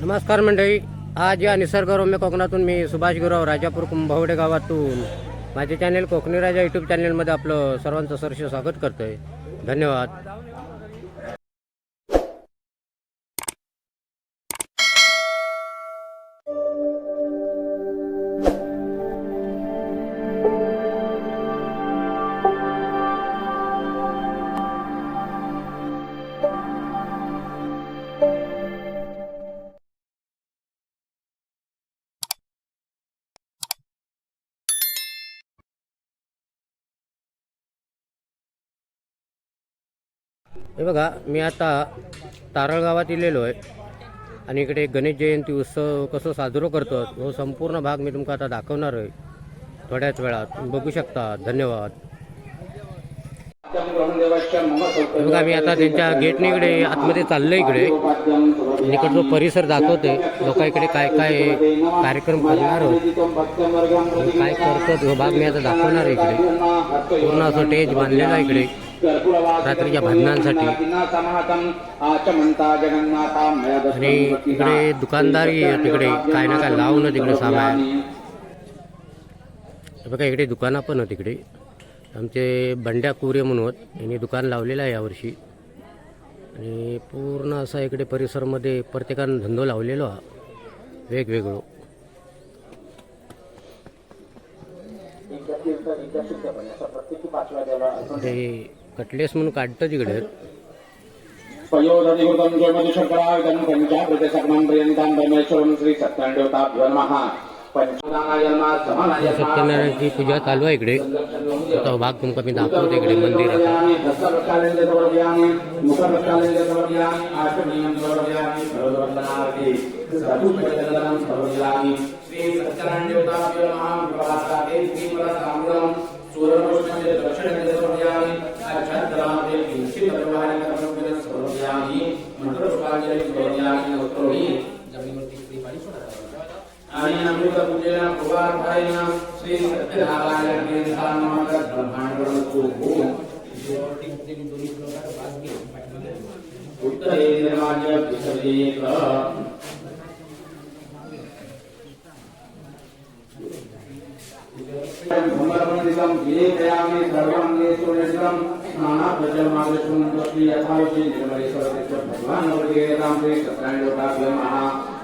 नमस्कार मंडळी. आज या निसर्गरम्य कोकणातून मी सुभाष गुराव राजापूर कुंभवडे गावातून माझे चॅनेल कोकणी राजा यूट्यूब चॅनेलमध्ये आपलं सर्वांचं सरस स्वागत करतोय. धन्यवाद. हे बघा मी आता तारळ गावात इलेलो आहे. आणि इकडे गणेश जयंती उत्सव कसं साजरो करतो तो संपूर्ण भाग मी तुमका आता दाखवणार आहे. थोड्याच वेळात. बघू शकता. धन्यवाद. हे बघा मी आता त्यांच्या गेटने इकडे आतमध्ये चाललो इकडे. आणि इकडे जो परिसर दाखवते लोक इकडे काय काय कार्यक्रम करणार आहोत काय करतात हो भाग मी आता दाखवणार आहे इकडे. पूर्ण असं स्टेज बांधलेला आहे इकडे. रात्रीच्या भांडणांसाठी आणि इकडे दुकानदारी आहे तिकडे काय ना काय लावून तिकडे सामान. बघा इकडे दुकानं पण आहेत तिकडे. आमचे बंड्या कुरे म्हणून आहेत. यांनी दुकान लावलेलं आहे यावर्षी. आणि पूर्ण असा इकडे परिसरमध्ये प्रत्येकानं धंदो लावलेलो हा. वेगवेगळं. ते कटलेस म्हणून काढतं तिकडे. सत्यनारायणची पूजा चालू आहे इकडे. तो भाग तुमका मी दाखवतो इकडे मंदिराचा. अनेनमृत पूजेन पुवार्पायेन श्री सत्यनारायण केन्द्रान महाराज ब्रह्मांडन को ओम उत्तरे निर्माण्य विसर्जयेत भूमर्मनिदं विलेखयामि सर्वं नेशोनिदं स्नानाभ्यजलमादशुं तस्मै यथाविषये निर्मलेश्वर भगवान् अवदेयतां ते सत्राण्योपाभ्यमः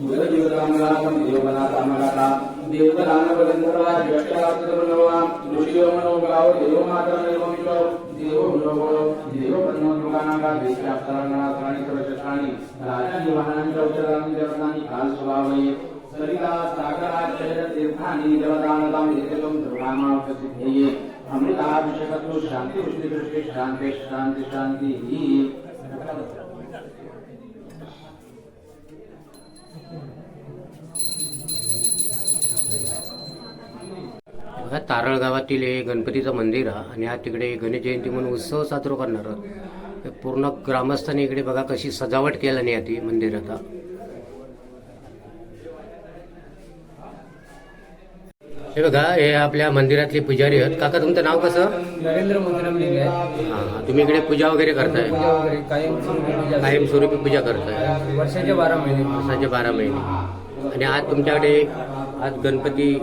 दूरजीवतामगातं देवनाथामगाता देवतानवदन्तरा ज्येष्ठात्मनवा ऋषियो मनोगाव देवो मनोगो देवपन्नोद्योगानागा देशाप्तराणात्राणि सर्वशस्त्राणि राजानि वाहनानि औषधानि देवतानि कालस्वभावये सरिता सागराचय सर्वामावसिद्धये शान्ति शान्ति शान्ति शान्ति। बघा तारळ गावातील हे गणपतीचं मंदिर आहे आणि हा तिकडे गणेश जयंती म्हणून उत्सव साजरा करणार पूर्ण ग्रामस्थांनी इकडे बघा कशी सजावट केली नाही ती मंदिराचा हे बघा हे आपल्या मंदिरातले पुजारी आहेत. काका तुमचं नाव कसं? नरेंद्र मंदिरम लिहिले हा, तुम्ही इकडे पूजा वगैरे करताय. कायमस्वरूपी पूजा करताय. वर्षाचे बारा महिने. वर्षाचे बारा महिने. आणि आज तुमच्याकडे आज गणपती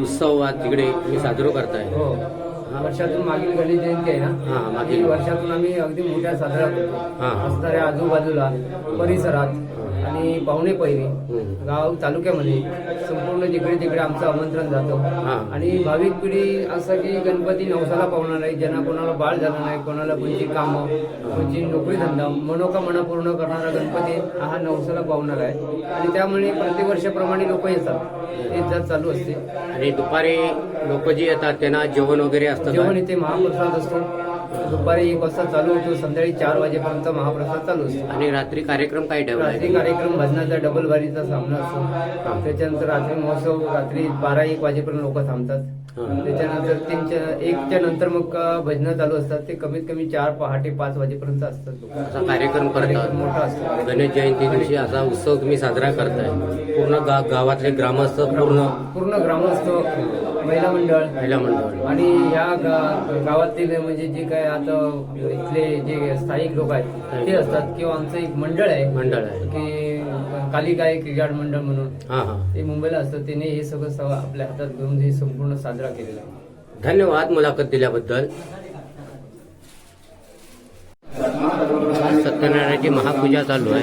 उत्सव आज तिकडे तुम्ही साजरा करताय हो वर्षातून मागील गणेश जयंती आहे हा, ना मागील. वर्षातून आम्ही अगदी मोठ्या साजरा करतो. असणाऱ्या आजूबाजूला परिसरात आणि पाहुणे पहिली. हम्म. गाव तालुक्यामध्ये संपूर्ण जिकडे तिकडे आमचं आमंत्रण जातं. हा. आणि भाविक पिढी असं की गणपती नवसाला पावणार नाही ज्यांना कोणाला बाळ झालं नाही कोणाला कोणची कामं कोणची नोकरी धंदा मनोकामना पूर्ण करणारा गणपती हा नवसाला पावणार आहे. आणि त्यामुळे प्रतिवर्षाप्रमाणे लोक येतात. येत जात चालू असते. आणि दुपारी लोक जी येतात त्यांना जेवण वगैरे असतं जेवण? इथे महाप्रसाद असतो. दुपारी एक वाजता चालू होतो संध्याकाळी चार वाजेपर्यंत महाप्रसाद चालू असतो. आणि रात्री कार्यक्रम काय ठेवला रात्री कार्यक्रम भजनाचा डबल बारीचा सामना असतो. त्याच्यानंतर रात्री महोत्सव रात्री बारा एक वाजेपर्यंत लोक थांबतात. त्याच्यानंतर तीनच्या एकच्या नंतर मग भजनं चालू असतात. ते कमीत कमी चार पहाटे पाच वाजेपर्यंत असतात असा कार्यक्रम करतात. मोठा असतो. गणेश जयंती दिवशी असा उत्सव तुम्ही साजरा करताय. पूर्ण गावातले ग्रामस्थ पूर्ण पूर्ण ग्रामस्थ महिला मंडळ महिला मंडळ आणि या गा- गावातील म्हणजे जे काय आता इथले जे स्थायिक लोक आहेत ते असतात किंवा आमचं एक मंडळ आहे. मंडळ आहे. की कालिकाय क्रिकेट मंडळ म्हणून. हा हा. ते मुंबईला असतं त्याने हे सगळं सव आपल्या हातात घेऊन हे संपूर्ण साजरा केलेला आहे. धन्यवाद मुलाखत दिल्याबद्दल. आज सत्यनारायणाची महापूजा चालू आहे.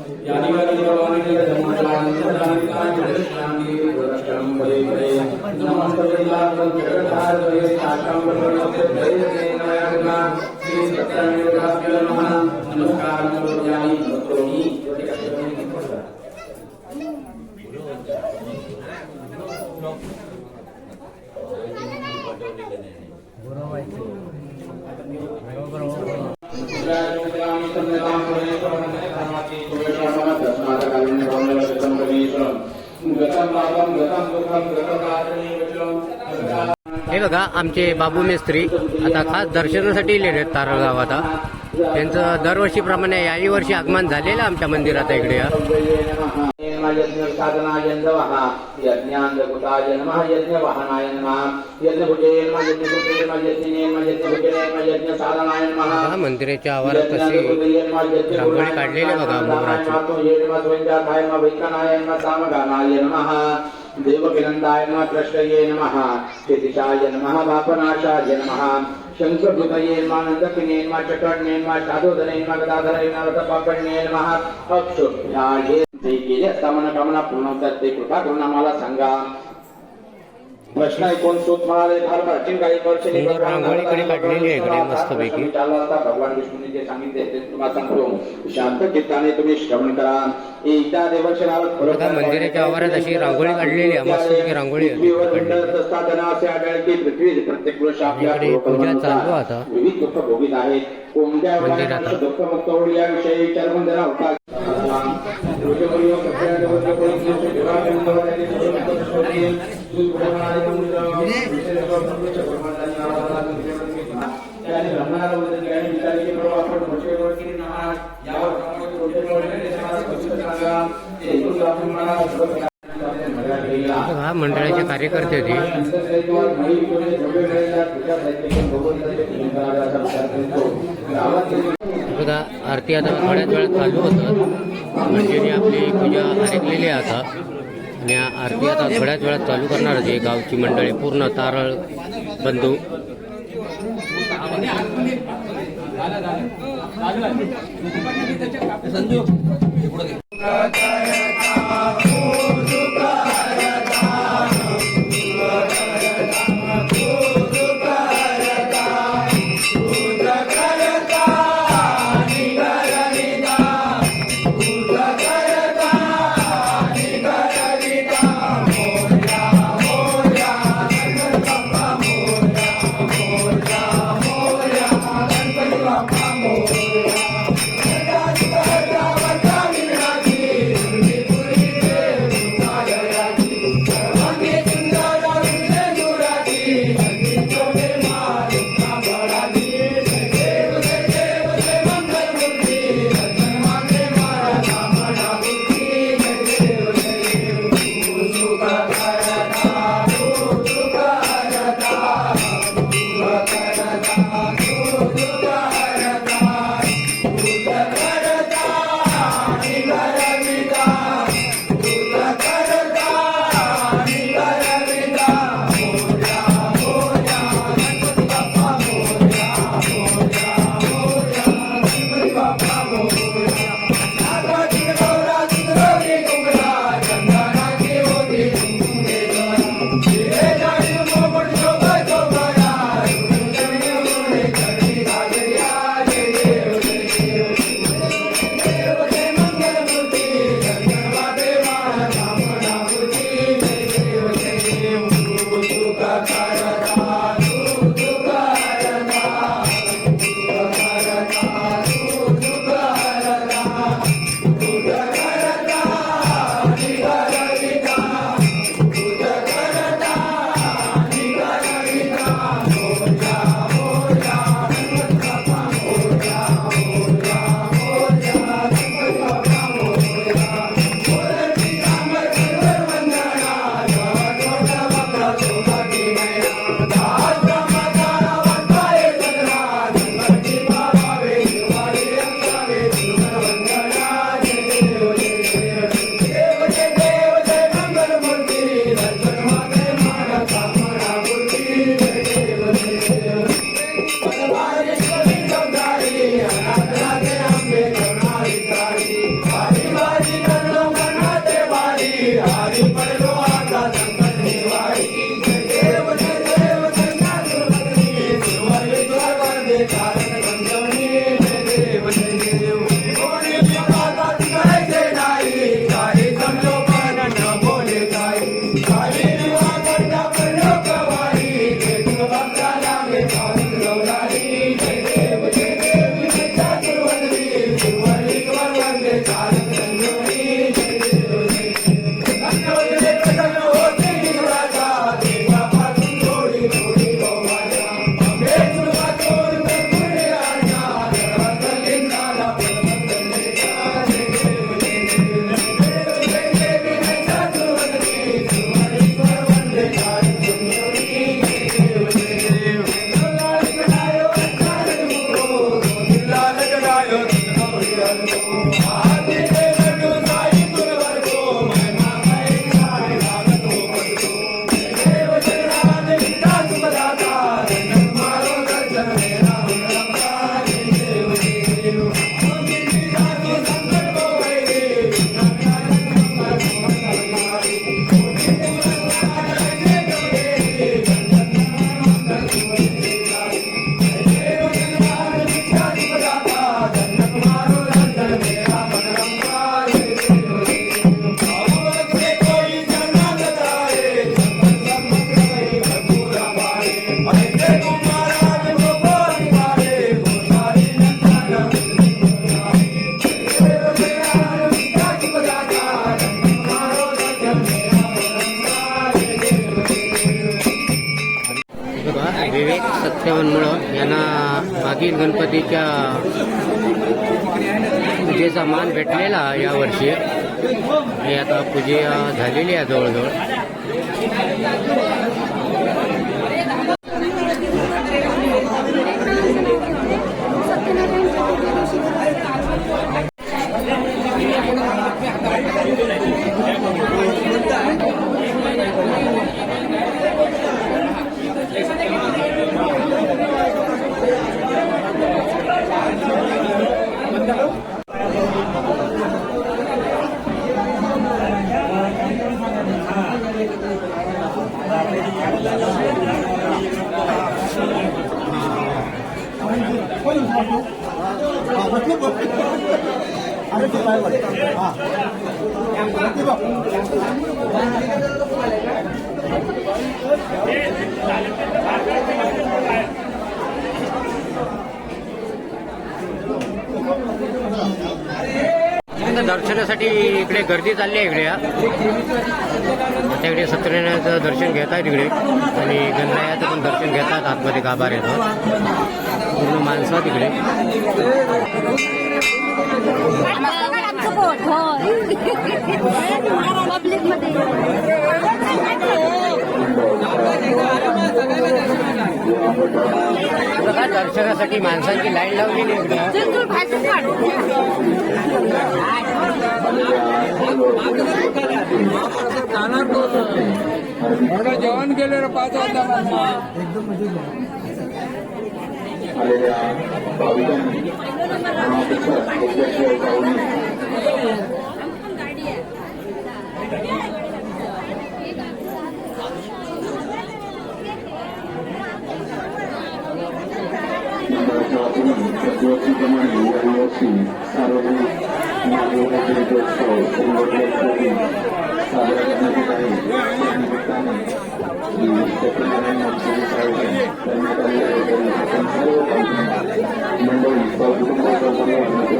नमस्कार छान बांधलेली आहे हे बघा आमचे बाबू मेस्त्री आता खास दर्शनासाठी इलेले आहेत तारळ गावात त्यांचं दरवर्षीप्रमाणे याही वर्षी आगमन झालेलं आमच्या मंदिरात इकडे. या मंदिराच्या आवारात कसे रांगोळी काढलेली बघा मोराची. देवकिनंदाय नमः कृष्णये नमः क्षितिशाय नमः वापनाशाय नमः शंखभूतये नमः नंदकिने नमः चक्रण्ये नमः शादोदने नमः गदाधरे नमः रथपाकण्ये नमः अक्षुभ्याये जे गेले असता मनोकामना पूर्ण होतात ते कृपा करून आम्हाला सांगा प्रश्न ऐकून सूत म्हणाले फार प्राचीन काही वर्षांनी रांगोळीकडे काढलेली आहे इकडे मस्तपैकी. असता भगवान विष्णूने जे सांगितले ते तुम्हाला सांगतो. शांत चित्ताने तुम्ही श्रवण करा. एकदा मंदिराच्या आवारात अशी रांगोळी काढलेली आहे. मस्तपैकी रांगोळी काढलेली. असे आढळले की पृथ्वी प्रत्येक पुरुष आपल्या इकडे पूजा चालू आता. विविध दुःख भोगीत आहेत कोणत्या दुःख मुक्त होईल याविषयी चरमंदिरा होता. हा मंडळाचे कार्यकर्ते होते. बघा आरती आता थोड्याच वेळात चालू होतं म्हणजे आपली पूजा आरेखलेली आहे आता आरती आता बऱ्याच वेळा चालू करणार आहे. गावची मंडळी पूर्ण तारळ बंधू. संजू God. पूजा झालेली आहे जवळजवळ दर्शनासाठी इकडे गर्दी चालली आहे इकडे आता इकडे सत्यनारायणाचं दर्शन घेत आहेत इकडे. आणि गणरायाचं पण दर्शन घेतात आतमध्ये गाभार येतो पूर्ण माणसं तिकडे इकडे पब्लिक बघा दर्शनासाठी माणसांची लाईन लावलेली आहे. इकडे जेवण केलं पाच वाजता आलेल्या भाविकांनी महापुरुष पाहुणे मंडळाच्या वतीने प्रतिवर्षीप्रमाणे यावर्षी सार्वजनिक महादेवाचा जयंत्योत्सव संघटनेसाठी साजरा करण्यात येत आहे या निमित्ताने श्री सत्यनारायण नामदेव आयोजन करण्यात आले आहे तरी आपण सर्व पाहुणे मंडळी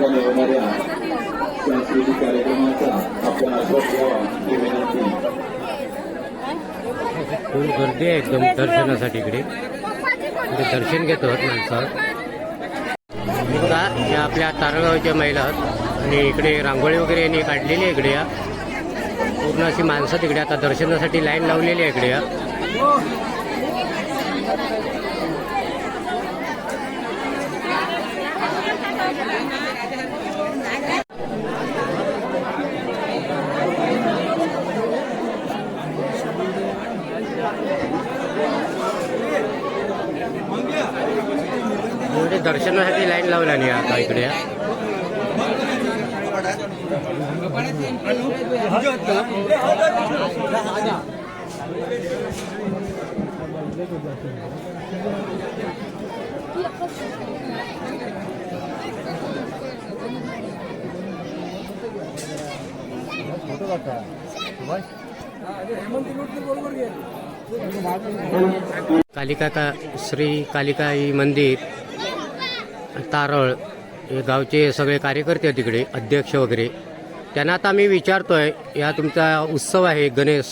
निमित्ताने होणाऱ्या सांस्कृतिक कार्यक्रमाचा आपण आश्वास घ्यावा ही विनंती खूप गर्दी आहे एकदम दर्शनासाठी इकडे. दर्शन घेतो माणसं. बघा या आपल्या तारगावच्या महिला आहेत. आणि इकडे रांगोळी वगैरे यांनी काढलेली आहे इकडे या. पूर्ण अशी माणसं तिकडे आता दर्शनासाठी लाईन लावलेली आहे इकडे या. इकडे दर्शनासाठी लाईन लावला नाही आता इकडे. या कालिका का श्री कालिकाई मंदिर तारळ हे गावचे सगळे कार्यकर्ते आहेत तिकडे अध्यक्ष वगैरे. त्यांना आता मी विचारतोय या तुमचा उत्सव आहे गणेश.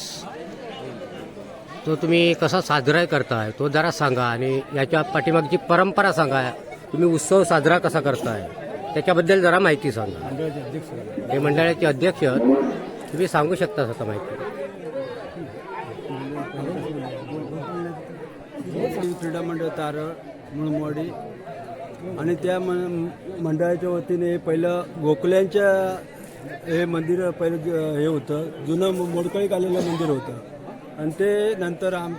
तो तुम्ही कसा साजरा करताय? तो जरा सांगा आणि याच्या पाठीमागची परंपरा सांगा. तुम्ही उत्सव साजरा कसा करताय? त्याच्याबद्दल जरा माहिती सांगा. हे मंडळाचे अध्यक्ष. तुम्ही सांगू शकता आता माहिती क्रीडा मंडळ तारळ मुळमोडी. आणि त्या म मंडळाच्या वतीने पहिलं गोखल्यांच्या हे मंदिर पहिलं हे होतं. जुनं मोडकळीक आलेलं मंदिर होतं. आणि ते नंतर आम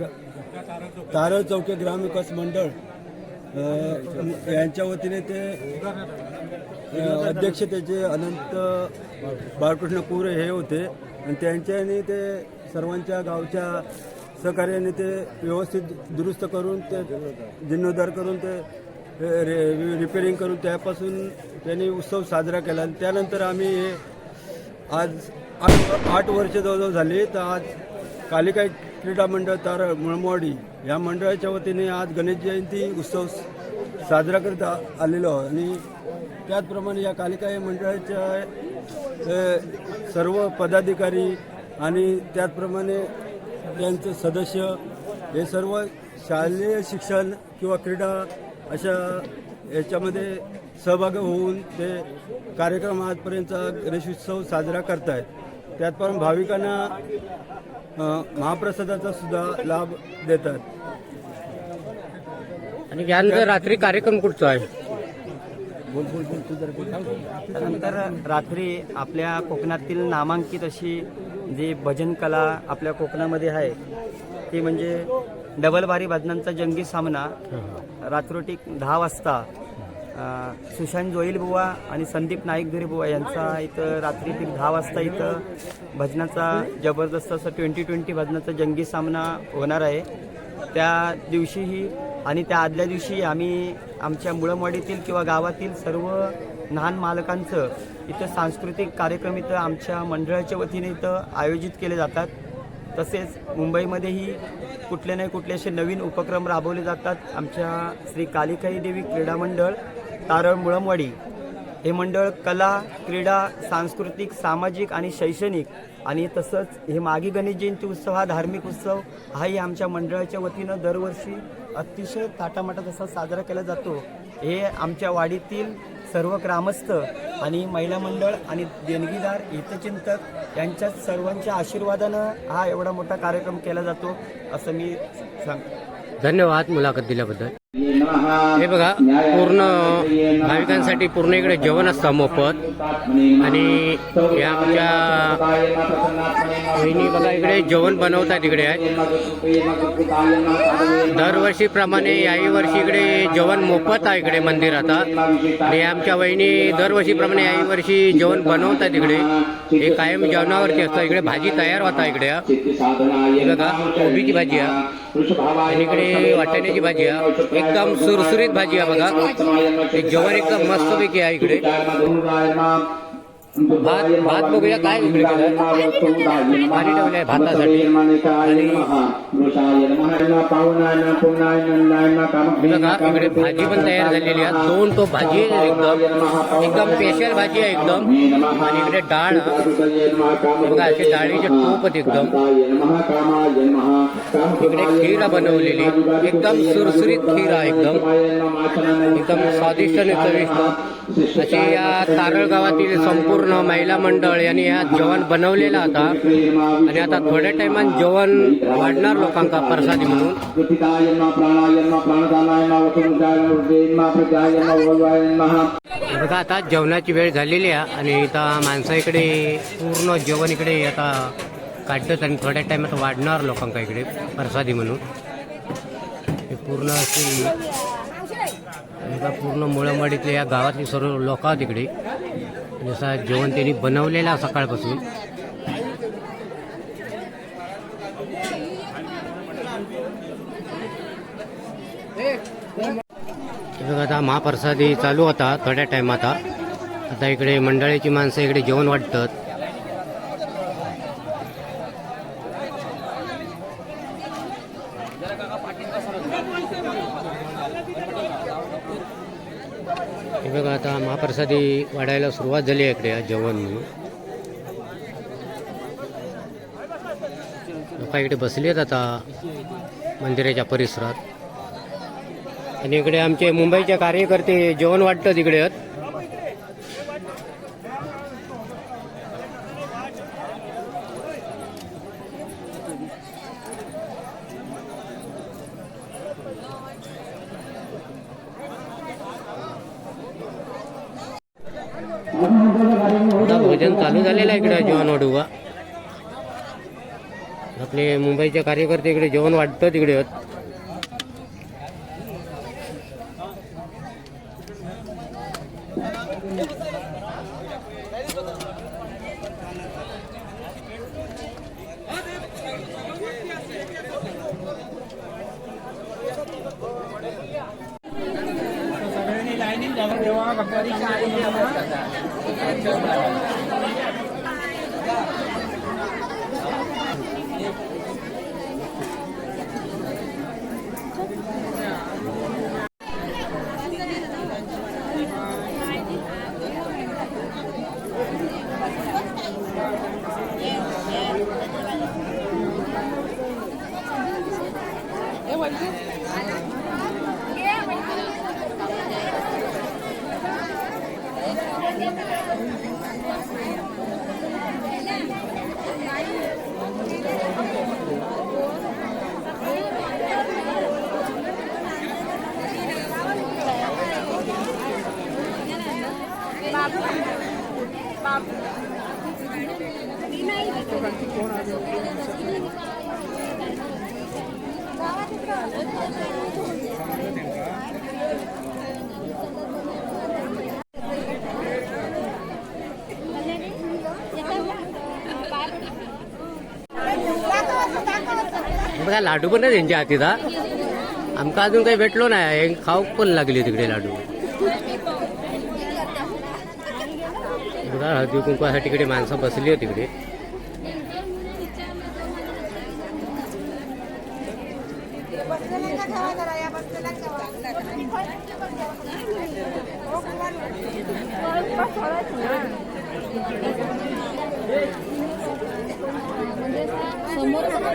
ग- तारळ चौके ग्रामविकास मंडळ यांच्या वतीने ते अध्यक्ष त्याचे अनंत बाळकृष्ण कुरे हे होते. आणि त्यांच्याने ते सर्वांच्या गावच्या सहकार्याने ते व्यवस्थित दुरुस्त करून ते जीर्णोद्धार करून ते रे- रिपेरिंग करून त्यापासून त्यांनी उत्सव साजरा केला. आणि त्यानंतर आम्ही हे आज आठ आठ वर्ष जवळजवळ झाली. तर आज कालिकाई क्रीडा मंडळ तार मुळमवाडी या मंडळाच्या वतीने आज गणेश जयंती उत्सव साजरा करत आलेलो आणि त्याचप्रमाणे या कालिकाई मंडळाच्या सर्व पदाधिकारी आणि त्याचप्रमाणे त्यांचे सदस्य हे सर्व शालेय शिक्षण किंवा क्रीडा अशा याच्यामध्ये सहभागी होऊन ते कार्यक्रम आजपर्यंतचा गणेशोत्सव साजरा करतायत. त्याचप्रमाणे भाविकांना महाप्रसादाचा सुद्धा लाभ देतात. आणि यानंतर रात्री कार्यक्रम कुठचा आहे? बोल बोल बोल तू जरा बोल. त्यानंतर रात्री आपल्या कोकणातील नामांकित अशी जी भजन कला आपल्या कोकणामध्ये आहे ती म्हणजे डबल भारी भजनांचा जंगी सामना रात्रोटी दहा वाजता सुशांत जोईल बुवा आणि संदीप नाईक धुरे बुवा यांचा इथं रात्री ती दहा वाजता इथं भजनाचा जबरदस्त असं ट्वेंटी ट्वेंटी भजनाचा जंगी सामना होणार आहे. त्या दिवशीही आणि त्या आदल्या दिवशी आम्ही आमच्या मुळमवाडीतील किंवा गावातील सर्व लहान मालकांचं इथं सांस्कृतिक कार्यक्रम इथं आमच्या मंडळाच्या वतीने इथं आयोजित केले जातात. तसेच मुंबईमध्येही कुठले नाही कुठले असे नवीन उपक्रम राबवले जातात. आमच्या श्री कालिकाई देवी क्रीडा मंडळ तारळ मुळमवाडी हे मंडळ कला क्रीडा सांस्कृतिक सामाजिक आणि शैक्षणिक आणि तसंच हे मागी गणेश जयंती उत्सव हा धार्मिक उत्सव हाही आमच्या मंडळाच्या वतीनं दरवर्षी अतिशय थाटामाटात असा साजरा केला जातो. हे आमच्या वाडीतील सर्व ग्रामस्थ आणि महिला मंडळ आणि देणगीदार हितचिंतक यांच्या सर्वांच्या आशीर्वादानं हा एवढा मोठा कार्यक्रम केला जातो असं मी सांगतो. धन्यवाद मुलाखत दिल्याबद्दल. हे बघा पूर्ण भाविकांसाठी पूर्ण इकडे जेवण असतं मोफत. आणि या आमच्या वहिनी बघा इकडे जेवण बनवतात इकडे आहेत दरवर्षीप्रमाणे याही वर्षी इकडे जेवण मोफत आहे इकडे मंदिरात आणि आमच्या वहिनी दरवर्षीप्रमाणे याही वर्षी जेवण बनवतात इकडे. हे कायम जेवणावरती असतं. इकडे भाजी तयार होता इकडे. बघा कोबीची भाजी आहे इकडे वाटाण्याची भाजी हा एकदम सुरसुरीत भाजी आहे बघा. जेवण एकदम मस्तपैकी आहे इकडे. भात भात बघूया काय इकडे केलं पाणी ठेवलंय भातासाठी. आणि इकडे भाजी पण तयार झालेली आहे. दोन तो भाजी एकदम. एकदम स्पेशल भाजी आहे एकदम. आणि इकडे डाळ. बघा अशी डाळीचे टोप आहेत एकदम. इकडे खीर बनवलेली. एकदम सुरसुरीत खीर आहे एकदम. एकदम स्वादिष्ट आणि चविष्ट. अशी या तारळ गावातील संपूर्ण पूर्ण महिला मंडळ यांनी ह्या जेवण बनवलेलं आता. आणि आता थोड्या टायमात जेवण वाढणार लोकांका प्रसादी म्हणून. बघा आता जेवणाची वेळ झालेली आहे आणि इथं माणसं इकडे पूर्ण जेवण इकडे आता काढतात आणि थोड्या टायमात वाढणार लोकांका इकडे प्रसादी म्हणून. हे पूर्ण अशी पूर्ण मुळमडीतले या गावातली सर्व लोक आहेत इकडे. म्हणजे जसा जेवण त्यांनी बनवलेलं सकाळपासून. आता महाप्रसादी चालू होता थोड्या टाइमात आता इकडे मंडळीची माणसं इकडे जेवण वाटतात हे बघा आता वाढायला सुरुवात झाली आहे इकडे जेवण लोक इकडे बसले आहेत आता मंदिराच्या परिसरात आणि इकडे आमचे मुंबईचे कार्यकर्ते जेवण वाटतात इकडे आहेत. आता भोजन चालू झालेलं आहे इकडे जेवण वाढवा. आपले मुंबईचे कार्यकर्ते इकडे जेवण वाटतं इकडे बघा लाडू पण नाही त्यांच्या हातीचा. आमका अजून काही भेटलो नाही खाऊक खाऊ पण लागली तिकडे लाडू. बघा हळदी कुंकवासाठी तिकडे माणसं बसली होती तिकडे. समोर समोर